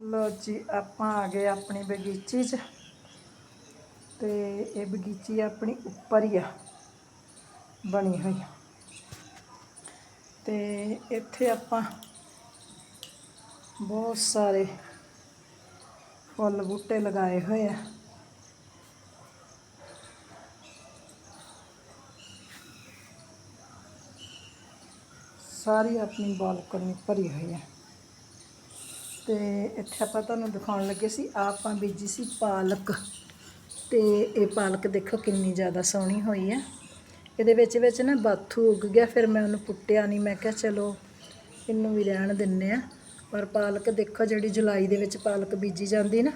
ਲੋ ਜੀ, ਆਪਾਂ ਆ ਗਏ ਆਪਣੀ ਬਗੀਚੀ 'ਚ ਤੇ ਇਹ ਬਗੀਚੀ ਆਪਣੀ ਉੱਪਰ ਹੀ ਆ, ਬਣੀ ਹੋਈ ਤੇ ਇੱਥੇ ਆਪਾਂ ਬਹੁਤ ਸਾਰੇ ਫੁੱਲ ਬੂਟੇ ਲਗਾਏ ਹੋਏ ਆ। ਸਾਰੀ ਆਪਣੀ ਬਾਲਕਨੀ ਭਰੀ ਹੋਈ ਹੈ ਤੇ ਇੱਥੇ ਆਪਾਂ ਤੁਹਾਨੂੰ ਦਿਖਾਉਣ ਲੱਗੇ ਸੀ, ਆਹ ਆਪਾਂ ਬੀਜੀ ਸੀ ਪਾਲਕ। ਤੇ ਇਹ ਪਾਲਕ ਦੇਖੋ ਕਿੰਨੀ ਜ਼ਿਆਦਾ ਸੋਹਣੀ ਹੋਈ ਹੈ। ਇਹਦੇ ਵਿੱਚ ਵਿੱਚ ਨਾ ਬਾਥੂ ਉੱਗ ਗਿਆ, ਫਿਰ ਮੈਂ ਉਹਨੂੰ ਪੁੱਟਿਆ ਨਹੀਂ। ਮੈਂ ਕਿਹਾ ਚਲੋ ਇਹਨੂੰ ਵੀ ਰਹਿਣ ਦਿੰਨੇ ਆ। ਪਰ ਪਾਲਕ ਦੇਖੋ ਜਿਹੜੀ ਜੁਲਾਈ ਦੇ ਵਿੱਚ ਪਾਲਕ ਬੀਜੀ ਜਾਂਦੀ ਨਾ,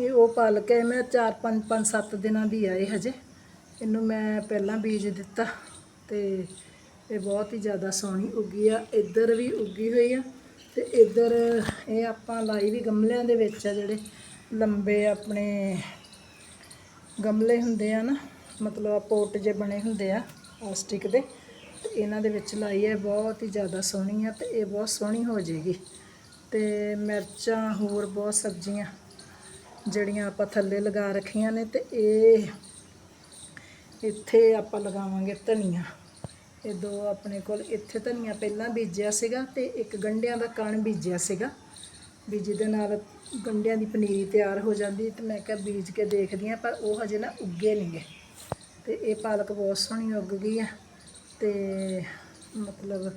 ਇਹ ਉਹ ਪਾਲਕ ਹੈ। ਮੈਂ 4 5 5 7 ਦਿਨਾਂ ਦੀ ਆ ਇਹ ਹਜੇ। ਇਹਨੂੰ ਮੈਂ ਪਹਿਲਾਂ ਬੀਜ ਦਿੱਤਾ ਤੇ ਇਹ ਬਹੁਤ ਹੀ ਜ਼ਿਆਦਾ ਸੋਹਣੀ ਉੱਗੀ ਆ। ਇੱਧਰ ਵੀ ਉੱਗੀ ਹੋਈ ਆ। ਤੇ ਇੱਧਰ ਇਹ ਆਪਾਂ ਲਾਈ ਵੀ ਗਮਲਿਆਂ ਦੇ ਵਿੱਚ ਆ ਜਿਹੜੇ ਲੰਬੇ ਆਪਣੇ ਗਮਲੇ ਹੁੰਦੇ ਆ ਨਾ, ਮਤਲਬ ਆ ਪੋਟ ਜੇ ਬਣੇ ਹੁੰਦੇ ਆ ਪਲਾਸਟਿਕ ਦੇ, ਤੇ ਇਹਨਾਂ ਦੇ ਵਿੱਚ ਲਾਈ ਹੈ ਬਹੁਤ ਹੀ ਜ਼ਿਆਦਾ ਸੋਹਣੀ ਆ ਤੇ ਇਹ ਬਹੁਤ ਸੋਹਣੀ ਹੋ ਜਾਏਗੀ। ਤੇ ਮਿਰਚਾਂ, ਹੋਰ ਬਹੁਤ ਸਬਜ਼ੀਆਂ ਜਿਹੜੀਆਂ ਆਪਾਂ ਥੱਲੇ ਲਗਾ ਰੱਖੀਆਂ ਨੇ ਤੇ ਇਹ ਇੱਥੇ ਆਪਾਂ ਲਗਾਵਾਂਗੇ ਧਨੀਆ। ਇਹ ਦੋ ਆਪਣੇ ਕੋਲ ਇੱਥੇ ਧਨੀਆ ਪਹਿਲਾਂ ਬੀਜਿਆ ਸੀਗਾ ਤੇ ਇੱਕ ਗੰਢਿਆਂ ਦਾ ਕਣ ਬੀਜਿਆ ਸੀਗਾ ਵੀ ਜਿਹਦੇ ਨਾਲ ਗੰਢਿਆਂ ਦੀ ਪਨੀਰੀ ਤਿਆਰ ਹੋ ਜਾਂਦੀ ਤੇ ਮੈਂ ਕਿਹਾ ਬੀਜ ਕੇ ਦੇਖਦੀ ਆ ਪਰ ਉਹ ਹਜੇ ਨਾ ਉੱਗੇ ਨਹੀਂਗੇ ਤੇ ਇਹ ਪਾਲਕ ਬਹੁਤ ਸੋਹਣੀ ਉੱਗ ਗਈ ਆ ਤੇ ਮਤਲਬ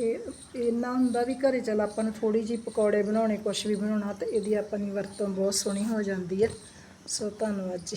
ਇਹ ਇੰਨਾ ਹੁੰਦਾ ਵੀ ਘਰੇ ਚੱਲ ਆਪਾਂ ਨੂੰ ਥੋੜੀ ਜਿਹੀ ਪਕੌੜੇ ਬਣਾਉਣੇ ਕੁਝ ਵੀ ਬਣਾਉਣਾ ਤੇ ਇਹਦੀ ਆਪਾਂ ਦੀ ਵਰਤੋਂ ਬਹੁਤ ਸੋਹਣੀ ਹੋ ਜਾਂਦੀ ਹੈ ਸੋ ਧੰਨਵਾਦ ਜੀ।